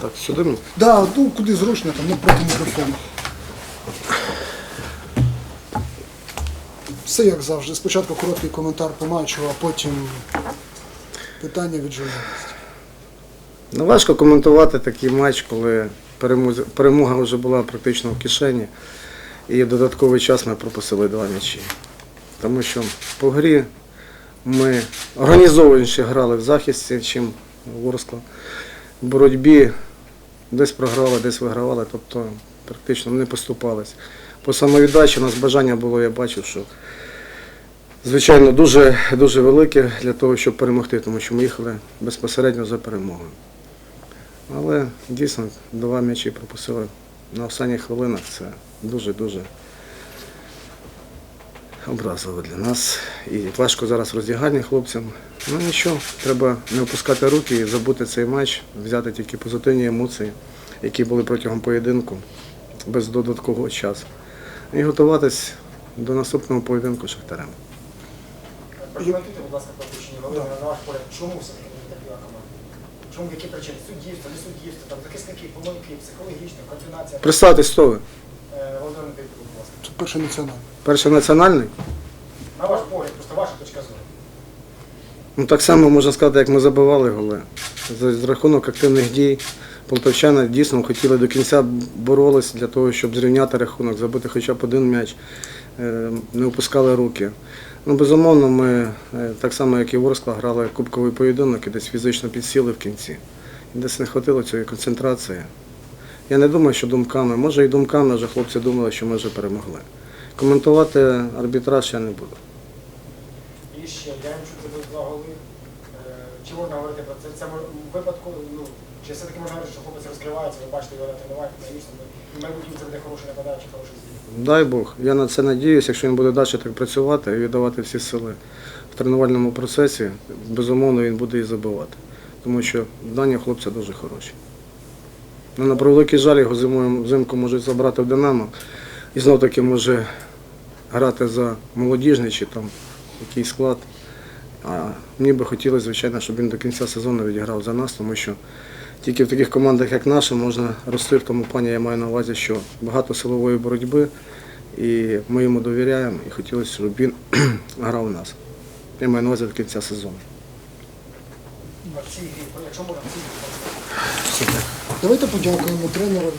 Так, сюди. ну. Да, ну куди зручно, там напроти мікрофону. Все як завжди. Спочатку короткий коментар по матчу, а потім питання від журналістів. Ну, важко коментувати такий матч, коли перемога вже була практично в кишені. І додатковий час ми пропустили два м'ячі. Тому що по грі ми організованіше грали в захисті, ніж Ворскла. В боротьбі десь програли, десь вигравали, тобто практично не поступались. По самовіддачі у нас бажання було, я бачив, що звичайно дуже, дуже велике для того, щоб перемогти, тому що ми їхали безпосередньо за перемогою. Але дійсно два м'ячі пропустили на останніх хвилинах. Це дуже-дуже образливо для нас. І важко зараз роздягальні хлопцям. Ну нічого, треба не опускати руки і забути цей матч, взяти тільки позитивні емоції, які були протягом поєдинку, без додаткового часу. І готуватись до наступного поєдинку з Шахтарем. Прокоментуйте, будь ласка, пропущені Володимира, на ваш погляд, чому все-таки не така команда? Чому які причини? Суддівство, не суддівство, там захисники, помилки, психологічна, координація. Представтесь, хто ви? Е, Володимир Дмитрович, будь ласка. Це перший національний. Перший національний? На ваш погляд, просто ваша точка зору. Ну так само можна сказати, як ми забивали голи. За, за рахунок активних дій полтавчани дійсно хотіли до кінця боролись для того, щоб зрівняти рахунок, забити хоча б один м'яч, е, не опускали руки. Ну, безумовно, ми е, так само, як і Ворскла, грали кубковий поєдинок і десь фізично підсіли в кінці. І десь не вистачило цієї концентрації. Я не думаю, що думками, може і думками вже хлопці думали, що ми вже перемогли. Коментувати арбітраж я не буду. І ще, я їм чути забив два голи. Чи можна говорити про це? Це випадку, ну, чи все-таки можна говорити, що хлопець розкривається, ви бачите його на тренуванні, звісно, і майбутньо це буде хороший нападаючий, хороший звіт. Дай Бог, я на це надіюся, якщо він буде далі так працювати і віддавати всі сили в тренувальному процесі, безумовно він буде і забивати. Тому що дані хлопця дуже хороші. Ну, на превеликий жаль, його зимою, взимку можуть забрати в Динамо і знов таки може грати за молодіжний чи там який склад. А мені би хотілося, звичайно, щоб він до кінця сезону відіграв за нас, тому що тільки в таких командах, як наша, можна рости в тому плані, я маю на увазі, що багато силової боротьби, і ми йому довіряємо, і хотілося, щоб він грав у нас. Я маю на увазі до кінця сезону. Якщо можна, в. Давайте подякуємо тренеру